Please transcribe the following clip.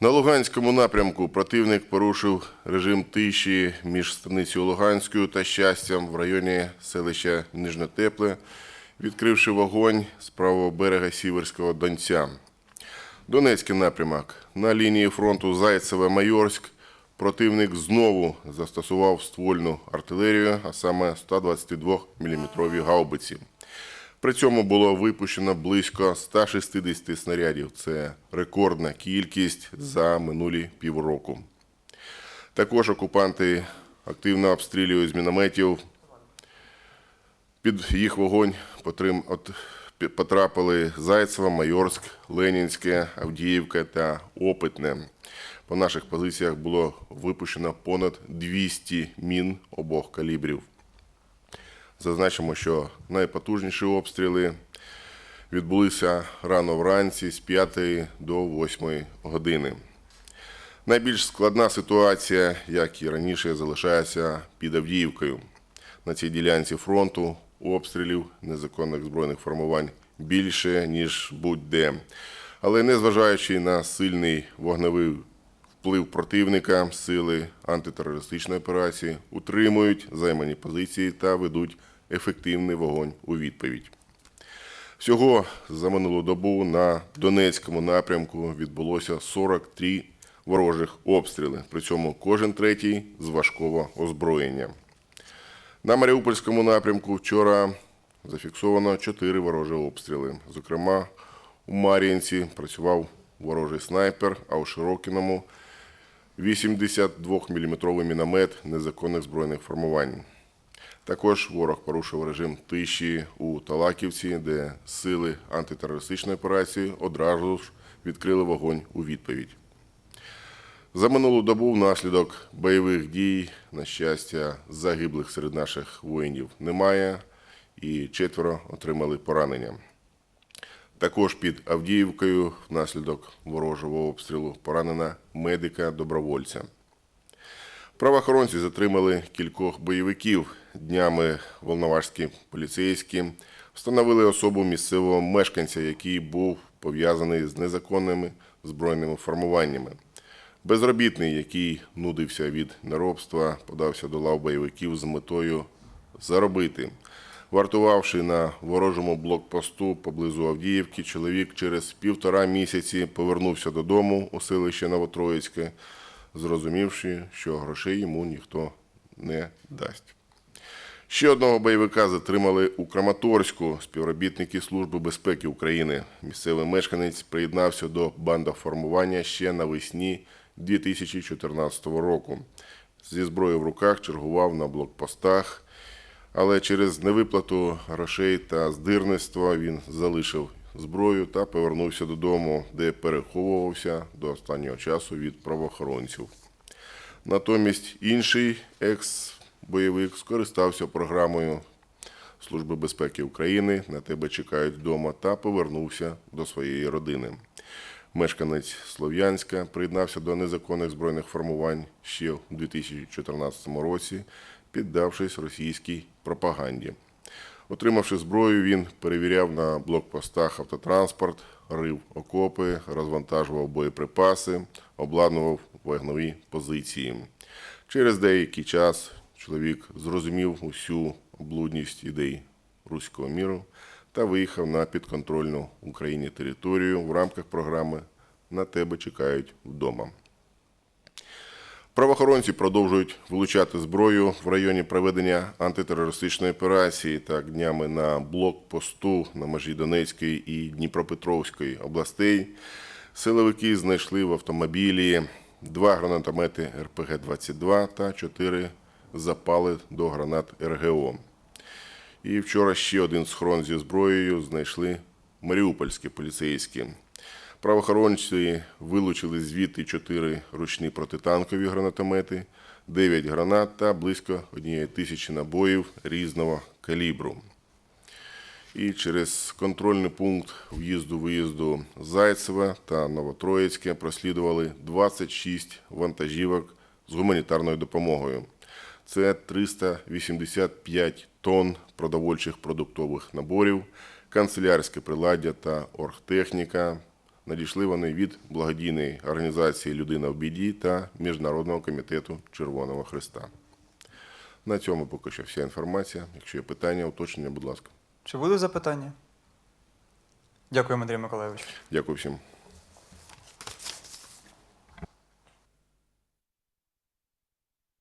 На Луганському напрямку противник порушив режим тиші між станицею Луганською та щастям в районі селища Нижнотепле, відкривши вогонь з правого берега Сіверського Донця. Донецький напрямок. На лінії фронту Зайцеве-Майорськ противник знову застосував ствольну артилерію, а саме 122 мм гаубиці. При цьому було випущено близько 160 снарядів. Це рекордна кількість за минулі півроку. Також окупанти активно обстрілюють з мінометів. Під їх вогонь потрапили Зайцево, Майорськ, Ленінське, Авдіївка та Опитне. По наших позиціях було випущено понад 200 мін обох калібрів. Зазначимо, що найпотужніші обстріли відбулися рано вранці з 5 до 8 години. Найбільш складна ситуація, як і раніше, залишається під Авдіївкою. На цій ділянці фронту обстрілів незаконних збройних формувань більше, ніж будь-де. Але незважаючи на сильний вогневий вплив противника, сили антитерористичної операції утримують займані позиції та ведуть ефективний вогонь у відповідь. Всього за минулу добу на Донецькому напрямку відбулося 43 ворожих обстріли. При цьому кожен третій з важкого озброєння. На Маріупольському напрямку вчора зафіксовано 4 ворожі обстріли. Зокрема, у Мар'їнці працював ворожий снайпер, а у Широкіному 82-мм міномет незаконних збройних формувань. Також ворог порушив режим тиші у Талаківці, де сили антитерористичної операції одразу ж відкрили вогонь у відповідь. За минулу добу внаслідок бойових дій, на щастя, загиблих серед наших воїнів немає, і четверо отримали поранення. Також під Авдіївкою внаслідок ворожого обстрілу поранена медика-добровольця. Правоохоронці затримали кількох бойовиків. Днями волноважські поліцейські встановили особу місцевого мешканця, який був пов'язаний з незаконними збройними формуваннями. Безробітний, який нудився від неробства, подався до лав бойовиків з метою заробити. Вартувавши на ворожому блокпосту поблизу Авдіївки, чоловік через півтора місяці повернувся додому у селище Новотроїцьке, зрозумівши, що грошей йому ніхто не дасть. Ще одного бойовика затримали у Краматорську співробітники Служби безпеки України. Місцевий мешканець приєднався до бандоформування ще навесні 2014 року. Зі зброєю в руках чергував на блокпостах, але через невиплату грошей та здирництво він залишив зброю та повернувся додому, де переховувався до останнього часу від правоохоронців. Натомість інший екс-бойовик скористався програмою Служби безпеки України на тебе чекають вдома та повернувся до своєї родини. Мешканець Слов'янська приєднався до незаконних збройних формувань ще у 2014 році, піддавшись російській пропаганді. Отримавши зброю, він перевіряв на блокпостах автотранспорт, рив окопи, розвантажував боєприпаси, обладнував вогнові позиції. Через деякий час чоловік зрозумів усю облудність ідей руського міру та виїхав на підконтрольну Україні територію в рамках програми На тебе чекають вдома. Правоохоронці продовжують вилучати зброю в районі проведення антитерористичної операції. Так, днями на блокпосту на межі Донецької і Дніпропетровської областей силовики знайшли в автомобілі два гранатомети РПГ-22 та чотири запали до гранат РГО. І вчора ще один схрон зі зброєю знайшли маріупольські поліцейські. Правоохоронці вилучили звідти чотири ручні протитанкові гранатомети, 9 гранат та близько однієї тисячі набоїв різного калібру. І через контрольний пункт в'їзду-виїзду Зайцева та Новотроїцьке прослідували 26 вантажівок з гуманітарною допомогою. Це 385 тонн продовольчих продуктових наборів, канцелярське приладдя та оргтехніка, Надійшли вони від благодійної організації Людина в біді та Міжнародного комітету Червоного Христа. На цьому поки що вся інформація. Якщо є питання, уточнення, будь ласка. Чи будуть запитання? Дякую, Андрій Миколайович. Дякую всім.